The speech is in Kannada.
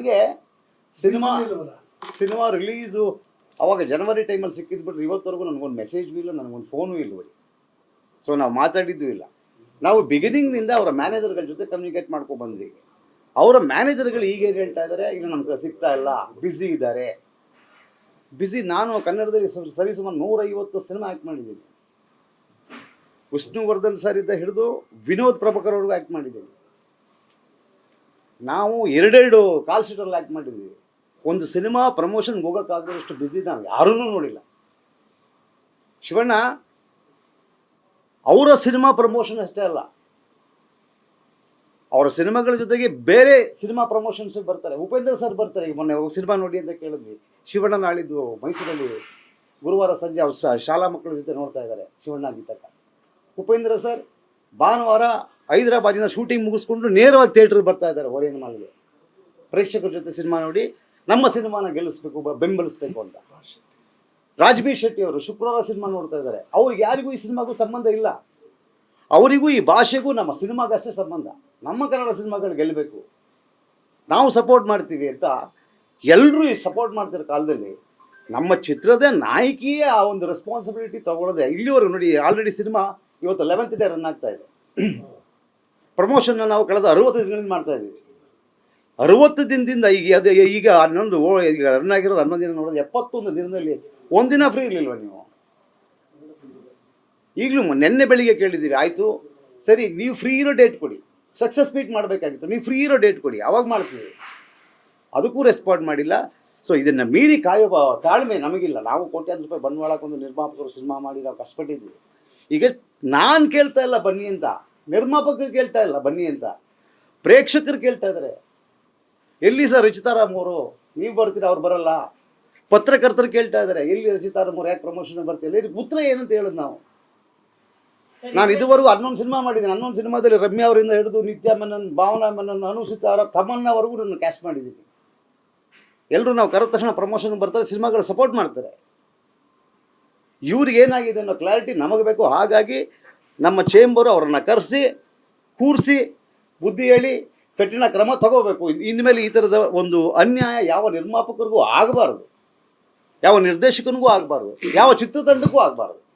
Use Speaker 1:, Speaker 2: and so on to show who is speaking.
Speaker 1: ನನಗೆ ಸಿನಿಮಾ? ಸಿನಿಮಾ ರಿಲೀಸು ಅವಾಗ ಜನವರಿ ಟೈಮಲ್ಲಿ ಸಿಕ್ಕಿದ್ ಬಿಟ್ರೆ ಇವತ್ತವರೆಗೂ ನನಗೊಂದು ಮೆಸೇಜ್ಗೂ ಇಲ್ಲ ನನಗೊಂದು ಫೋನು ಇಲ್ಲ ಬರೀ ಸೊ ನಾವು ಮಾತಾಡಿದ್ದು ಇಲ್ಲ. ನಾವು ಬಿಗಿನಿಂಗ್ನಿಂದ ಅವರ ಮ್ಯಾನೇಜರ್ಗಳ ಜೊತೆ ಕಮ್ಯುನಿಕೇಟ್ ಮಾಡ್ಕೊಂಡು ಬಂದ್ವಿ. ಅವರ ಮ್ಯಾನೇಜರ್ಗಳು ಈಗ ಏನು ಹೇಳ್ತಾ ಇದ್ದಾರೆ ಈಗ ನಮ್ಗೆ ಸಿಗ್ತಾ ಇಲ್ಲ ಬ್ಯುಸಿ ಇದ್ದಾರೆ. ಬ್ಯುಸಿ ನಾನು ಕನ್ನಡದಲ್ಲಿ ಸರಿ ಸುಮಾರು ನೂರೈವತ್ತು ಸಿನಿಮಾ ಆ್ಯಕ್ಟ್ ಮಾಡಿದ್ದೀನಿ. ವಿಷ್ಣುವರ್ಧನ್ ಸರ್ ಇದ್ದ ಹಿಡಿದು ವಿನೋದ್ ಪ್ರಭಾಕರ್ ಅವ್ರಿಗೂ ಆ್ಯಕ್ಟ್ ಮಾಡಿದ್ದೀನಿ. ನಾವು ಎರಡೆರಡು ಕಾಲ್ ಶೀಟಲ್ಲಿ ಆ್ಯಕ್ಟ್ ಮಾಡಿದ್ವಿ. ಒಂದು ಸಿನಿಮಾ ಪ್ರಮೋಷನ್ಗೆ ಹೋಗೋಕ್ಕಾಗದಷ್ಟು ಬ್ಯುಸಿ ನಾವು ಯಾರೂ ನೋಡಿಲ್ಲ. ಶಿವಣ್ಣ, ಅವರ ಸಿನಿಮಾ ಪ್ರಮೋಷನ್ ಅಷ್ಟೇ ಅಲ್ಲ. ಅವರ ಸಿನಿಮಾಗಳ ಜೊತೆಗೆ ಬೇರೆ ಸಿನಿಮಾ ಪ್ರಮೋಷನ್ಸ್ ಬರ್ತಾರೆ. ಉಪೇಂದ್ರ ಸರ್ ಬರ್ತಾರೆ. ಈಗ ಮೊನ್ನೆ ಹೋಗಿ ಸಿನಿಮಾ ನೋಡಿ ಅಂತ ಕೇಳಿದ್ವಿ. ಶಿವಣ್ಣ ನಾಳಿದ್ದು ಮೈಸೂರಲ್ಲಿ ಗುರುವಾರ ಸಂಜೆ ಅವ್ರು ಶಾಲಾ ಮಕ್ಕಳ ಜೊತೆ ನೋಡ್ತಾ ಇದ್ದಾರೆ ಶಿವಣ್ಣ ಗೀತಕ್ಕ. ಉಪೇಂದ್ರ ಸರ್ ಭಾನುವಾರ ಹೈದರಾಬಾದಿನ ಶೂಟಿಂಗ್ ಮುಗಿಸ್ಕೊಂಡು ನೇರವಾಗಿ ಥಿಯೇಟ್ರಿಗೆ ಬರ್ತಾ ಇದ್ದಾರೆ ಹೊರೇನ ಮಾಲ್ಗೆ ಪ್ರೇಕ್ಷಕರ ಜೊತೆ ಸಿನಿಮಾ ನೋಡಿ, ನಮ್ಮ ಸಿನಿಮಾನ ಗೆಲ್ಲಿಸ್ಬೇಕು ಬೆಂಬಲಿಸ್ಬೇಕು ಅಂತ. ರಾಜ್ಬೀರ್ ಶೆಟ್ಟಿ ಅವರು ಶುಕ್ರವಾರ ಸಿನಿಮಾ ನೋಡ್ತಾ ಇದ್ದಾರೆ. ಅವ್ರಿಗೆ ಯಾರಿಗೂ ಈ ಸಿನಿಮಾಗೂ ಸಂಬಂಧ ಇಲ್ಲ. ಅವರಿಗೂ ಈ ಭಾಷೆಗೂ ನಮ್ಮ ಸಿನಿಮಾಗಷ್ಟೇ ಸಂಬಂಧ. ನಮ್ಮ ಕನ್ನಡ ಸಿನಿಮಾಗಳು ಗೆಲ್ಲಬೇಕು. ನಾವು ಸಪೋರ್ಟ್ ಮಾಡ್ತೀವಿ ಅಂತ ಎಲ್ಲರೂ ಈ ಸಪೋರ್ಟ್ ಮಾಡ್ತಿರೋ ಕಾಲದಲ್ಲಿ ನಮ್ಮ ಚಿತ್ರದ ನಾಯಕಿಯೇ ಆ ಒಂದು ರೆಸ್ಪಾನ್ಸಿಬಿಲಿಟಿ ತಗೊಳ್ಳೋದೆ ಇಲ್ಲಿವರೆಗೂ ನೋಡಿ ಆಲ್ರೆಡಿ ಸಿನಿಮಾ ಇವತ್ತು ಲೆವೆಂತ್ ಡೇ ರನ್ ಆಗ್ತಾ ಇದೆ. ಪ್ರಮೋಷನ್ನ ನಾವು ಕಳೆದ ಅರುವತ್ತು ದಿನಗಳಿಂದ ಮಾಡ್ತಾ ಇದ್ದೀವಿ. ಅರುವತ್ತು ದಿನದಿಂದ ಈಗ ಅದು ಈಗ ಹನ್ನೊಂದು ಈಗ ರನ್ ಆಗಿರೋದು ಹನ್ನೊಂದು ದಿನ ನೋಡೋದು ಎಪ್ಪತ್ತೊಂದು ದಿನದಲ್ಲಿ ಒಂದಿನ ಫ್ರೀ ಇರಲಿಲ್ವ ನೀವು? ಈಗಲೂ ನಿನ್ನೆ ಬೆಳಿಗ್ಗೆ ಕೇಳಿದ್ದೀರಿ ಆಯಿತು. ಸರಿ, ನೀವು ಫ್ರೀ ಇರೋ ಡೇಟ್ ಕೊಡಿ. ಸಕ್ಸಸ್ ಮೀಟ್ ಮಾಡಬೇಕಾಗಿತ್ತು. ನೀವು ಫ್ರೀ ಇರೋ ಡೇಟ್ ಕೊಡಿ. ಅವಾಗ ಮಾಡ್ತೀವಿ. ಅದಕ್ಕೂ ರೆಸ್ಪಾಂಡ್ ಮಾಡಿಲ್ಲ. ಸೊ ಇದನ್ನು ಮೀರಿ ಕಾಯೋ, ತಾಳ್ಮೆ ನಮಗಿಲ್ಲ. ನಾವು ಕೋಟ್ಯಾಂತರ ರೂಪಾಯಿ ಬಂಡವಾಳಕ್ಕೊಂದು ನಿರ್ಮಾಪಕರು ಸಿನಿಮಾ ಮಾಡಿ, ನಾವು ಕಷ್ಟಪಟ್ಟಿದ್ವಿ ಈಗ ನಾನು ಕೇಳ್ತಾ ಇಲ್ಲ ಬನ್ನಿ ಅಂತ ನಿರ್ಮಾಪಕರು ಕೇಳ್ತಾ ಇಲ್ಲ ಬನ್ನಿ ಅಂತ ಪ್ರೇಕ್ಷಕರು ಕೇಳ್ತಾ ಇದ್ದಾರೆ ಎಲ್ಲಿ ಸರ್ ರಚಿತಾರಾಮ್ ಅವರು? ನೀವು ಬರ್ತೀರಾ ಅವ್ರು ಬರಲ್ಲ. ಪತ್ರಕರ್ತರು ಕೇಳ್ತಾ ಇದ್ದಾರೆ ಎಲ್ಲಿ ರಚಿತಾರಾಮ್ ಅವ್ರು ಯಾಕೆ ಪ್ರಮೋಷನ್ ಬರ್ತಿಲ್ಲ? ಇದಕ್ಕೆ ಉತ್ತರ ಏನಂತ ಹೇಳೋದು ನಾವು? ನಾನು ಇದುವರೆಗೂ ಹನ್ನೊಂದು ಸಿನಿಮಾ ಮಾಡಿದ್ದೀನಿ. ಹನ್ನೊಂದು ಸಿನಿಮಾದಲ್ಲಿ ರಮ್ಯಾ ಅವರಿಂದ ಹಿಡಿದು ನಿತ್ಯ ಮನನ್ ಭಾವನಾ ಮನನ್ ಅನುಸಿತ ಅವರ ತಮ್ಮನ್ನವರೆಗೂ ನಾನು ಕ್ಯಾಸ್ಟ್ ಮಾಡಿದ್ದೀನಿ. ಎಲ್ಲರೂ ನಾವು ಕರೆದ ತಕ್ಷಣ ಪ್ರಮೋಷನ್ ಬರ್ತಾರೆ ಸಿನಿಮಾಗಳು ಸಪೋರ್ಟ್ ಮಾಡ್ತಾರೆ. ಇವ್ರಿಗೆ ಏನಾಗಿದೆ ಅನ್ನೋ ಕ್ಲಾರಿಟಿ ನಮಗೆ ಬೇಕು. ಹಾಗಾಗಿ ನಮ್ಮ ಚೇಂಬರು ಅವರನ್ನು ಕರೆಸಿ, ಕೂರಿಸಿ, ಬುದ್ಧಿ ಹೇಳಿ ಕಠಿಣ ಕ್ರಮ ತಗೋಬೇಕು. ಇನ್ಮೇಲೆ ಈ ಥರದ ಒಂದು ಅನ್ಯಾಯ ಯಾವ ನಿರ್ಮಾಪಕರಿಗೂ ಆಗಬಾರ್ದು. ಯಾವ ನಿರ್ದೇಶಕನಿಗೂ ಆಗಬಾರ್ದು. ಯಾವ ಚಿತ್ರತಂಡಕ್ಕೂ ಆಗಬಾರ್ದು.